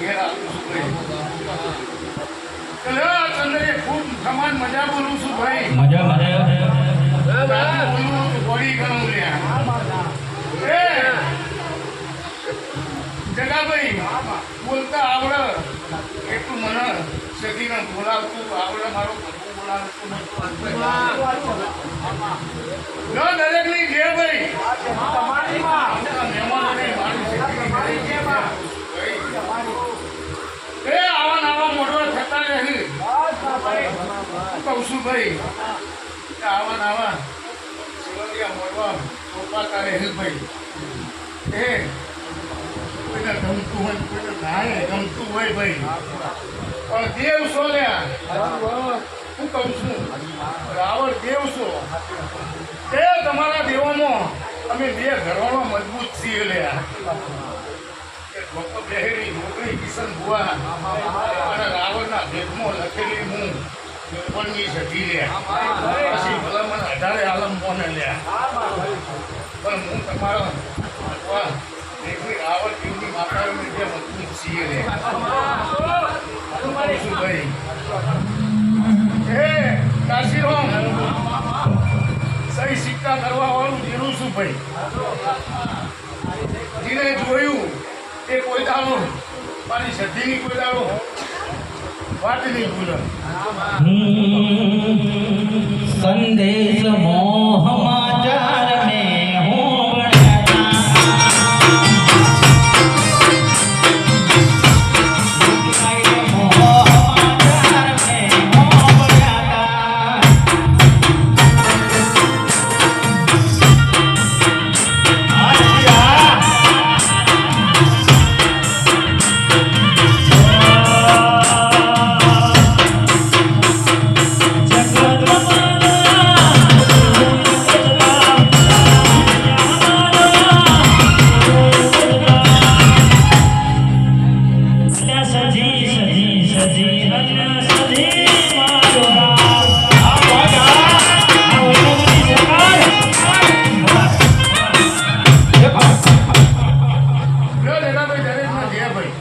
ઘેર ગણું જગાભાઈ બોલતા આવડે એટલું મને સદીને બોલાવતું આવડે મારો બોલાવતું દરેકની જે ભાઈ આપણા મહેમાનોને મારી સદીની દરેક જે ભાઈ. એ આવા નવા મોઢવા થતા રહે હું હોય પણ દેવ છો લ્યા. હું કહું છું? દેવ છો. એ તમારા દેવામાં અમે બે ઘરવાળો મજબૂત છીએ લ્યા. ભક્ત બહેરી નોકરી કિશન બુઆ અને રાવણના ભેદમાં લખેલી નિર્મળની સધી લ્યા. પછી ભલામણ અઢારે આલમ મોને લે પણ હું તમારો અથવા દેવની રાવણ દેવની માતાઓની જે મજબૂત છીએ લ્યા. શું ભાઈ? એ કાશીરામ સહી સિક્કા કરવા વાળું જીરું શું ભાઈ? જીને જોયું એ કોઈ દાડો મારી સધીની કોઈ દાડો સંદેશ ભાઈ દરેકમાં જય ભાઈ